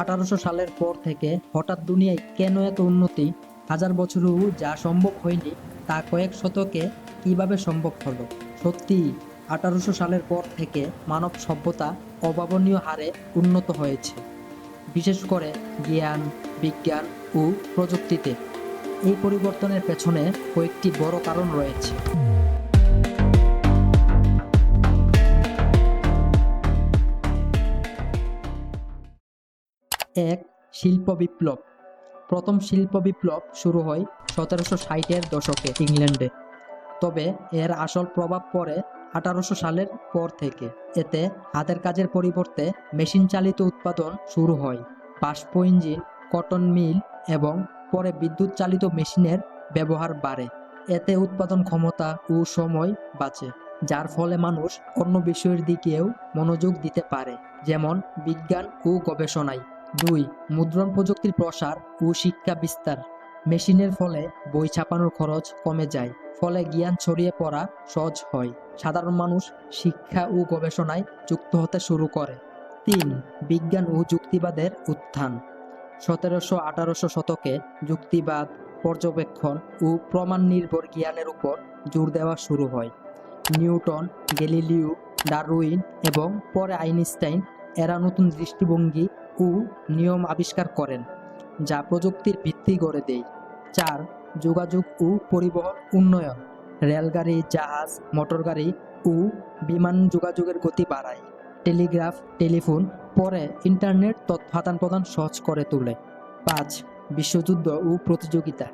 আঠারোশো সালের পর থেকে হঠাৎ দুনিয়ায় কেন এত উন্নতি? হাজার বছরেও যা সম্ভব হয়নি, তা কয়েক শতকে কীভাবে সম্ভব হলো? সত্যি, আঠারোশো সালের পর থেকে মানব সভ্যতা অভাবনীয় হারে উন্নত হয়েছে, বিশেষ করে জ্ঞান, বিজ্ঞান ও প্রযুক্তিতে। এই পরিবর্তনের পেছনে কয়েকটি বড় কারণ রয়েছে। এক শিল্প বিপ্লব। প্রথম শিল্প বিপ্লব শুরু হয় সতেরোশো ষাটের দশকে ইংল্যান্ডে। তবে এর আসল প্রভাব পড়ে আঠারোশো সালের পর থেকে। এতে হাতের কাজের পরিবর্তে মেশিন চালিত উৎপাদন শুরু হয়। বাষ্প ইঞ্জিন, কটন মিল এবং পরে বিদ্যুৎ চালিত মেশিনের ব্যবহার বাড়ে। এতে উৎপাদন ক্ষমতা ও সময় বাঁচে, যার ফলে মানুষ অন্য বিষয়ের দিকেও মনোযোগ দিতে পারে, যেমন বিজ্ঞান ও গবেষণায়। দুই, মুদ্রণ প্রযুক্তির প্রসার ও শিক্ষা বিস্তার। মেশিনের ফলে বই ছাপানোর খরচ কমে যায়, ফলে জ্ঞান ছড়িয়ে পড়া সহজ হয়। সাধারণ মানুষ শিক্ষা ও গবেষণায় যুক্ত হতে শুরু করে। তিন, বিজ্ঞান ও যুক্তিবাদের উত্থান। সতেরোশো আঠারোশো শতকে যুক্তিবাদ, পর্যবেক্ষণ ও প্রমাণ নির্ভর জ্ঞানের উপর জোর দেওয়া শুরু হয়। নিউটন, গ্যালিলিও, ডারউইন এবং পরে আইনস্টাইন এরা নতুন দৃষ্টিভঙ্গি ও নিয়ম আবিষ্কার করেন, যা প্রযুক্তির ভিত্তি গড়ে দেয়। চার, যোগাযোগ ও পরিবহন উন্নয়ন। রেলগাড়ি, জাহাজ, মোটরগাড়ি ও বিমান যোগাযোগের গতি বাড়ায়। টেলিগ্রাফ, টেলিফোন, পরে ইন্টারনেট তথ্য প্রদান সহজ করে তোলে। পাঁচ, বিশ্বযুদ্ধ ও প্রতিযোগিতা।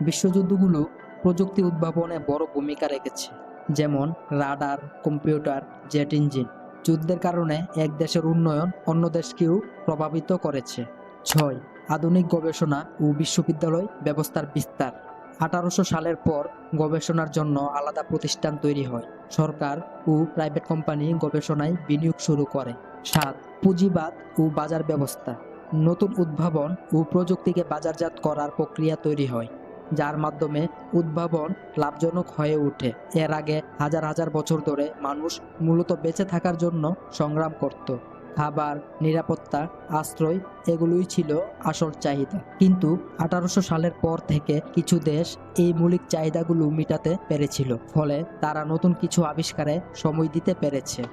বিশ্বযুদ্ধগুলো প্রযুক্তি উদ্ভাবনে বড় ভূমিকা রেখেছে, যেমন রাডার, কম্পিউটার, জেট ইঞ্জিন। যুদ্ধের কারণে এক দেশের উন্নয়ন অন্য দেশকেও প্রভাবিত করেছে। ছয়, আধুনিক গবেষণা ও বিশ্ববিদ্যালয় ব্যবস্থার বিস্তার। আঠারোশো সালের পর গবেষণার জন্য আলাদা প্রতিষ্ঠান তৈরি হয়। সরকার ও প্রাইভেট কোম্পানি গবেষণায় বিনিয়োগ শুরু করে। সাত, পুঁজিবাদ ও বাজার ব্যবস্থা। নতুন উদ্ভাবন ও প্রযুক্তিকে বাজারজাত করার প্রক্রিয়া তৈরি হয়। যার মাধ্যমে উদ্ভাবন লাভজনক হয়ে ওঠে। এর আগে হাজার হাজার বছর ধরে মানুষ মূলত বেঁচে থাকার জন্য সংগ্রাম করত। খাবার, নিরাপত্তা, আশ্রয় এগুলোই ছিল আসল চাহিদা। কিন্তু আঠারোশো সালের পর থেকে কিছু দেশ এই মৌলিক চাহিদাগুলো মেটাতে পেরেছিল। ফলে তারা নতুন কিছু আবিষ্কারে সময় দিতে পেরেছে।